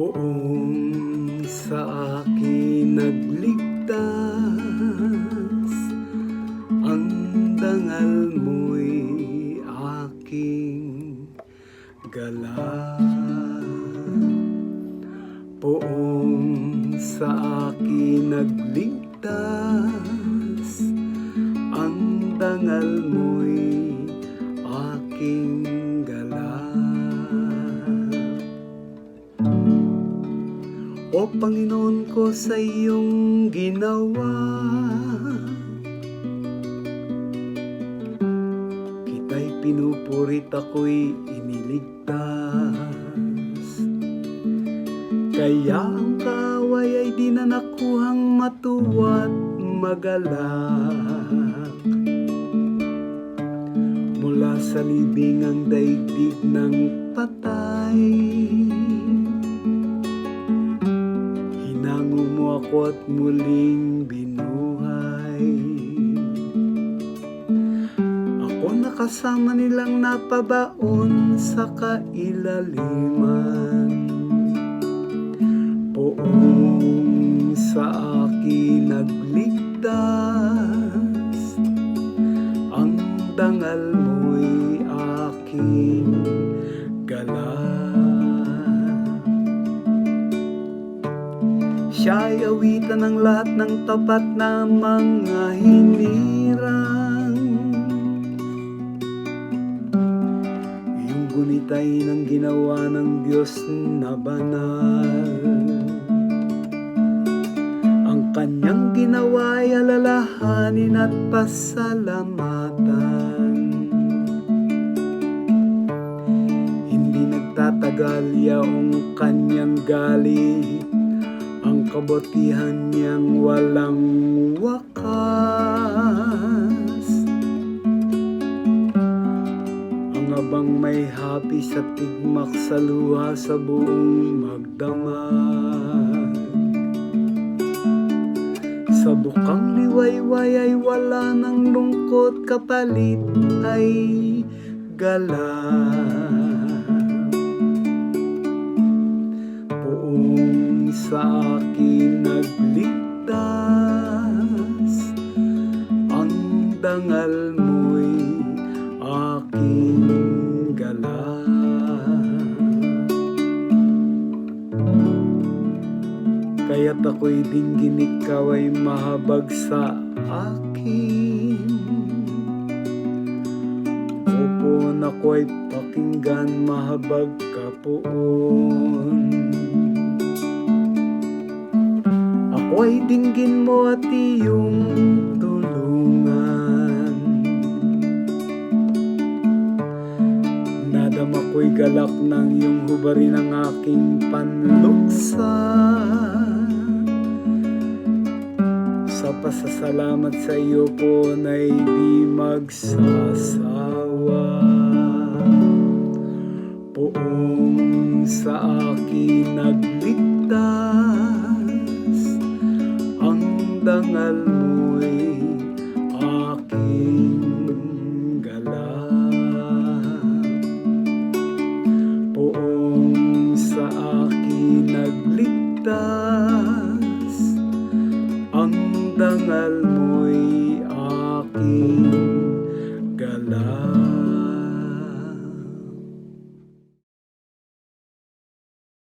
Poong sa akin nagligtas Ang dangal mo'y akin Ang dangal mo'y aking galak O Panginoon ko sa iyong ginawa Kita'y pinupurit ako'y iniligtas. Kaya kaaway ay di na nakuhang matuwa't magalak. Mula sa libing ang daigdig ng patay. Hinango mo ako at muling binuhay. Ako nakasama nilang napabaon sa kailaliman dangal mo'y aking galak Siya'y awitan ng lahat ng tapat na mga hinirang. Yung gunitay ng ginawa ng Diyos na banal. Ang kanyang ginawa ay alalahanin at pasalamatan. Hindi nagtatagal yaong kanyang galit. Ang kabutihan niyang walang wakas. Ang abang may hapi sa tigmak sa luha sa buong magdamag Sa bukang liwayway ay wala ng lungkot kapalit ay galak Poong sa akin nagligtas Ang dangal mo'y aking galak Kaya't ako'y dinggin ikaw ay mahabag sa akin. Opo na ko'y pakinggan mahabag ka poon. Ako ay dinggin mo at iyong tulungan. Nadama ko'y galak ng iyong hubarin ang aking panluksa Sa pasasalamat sa iyo po na'y di magsasawa. Poong sa akin nagligtas Ang dangal mo'y aking Poong sa akin nagligtas dangal mo'y aking galak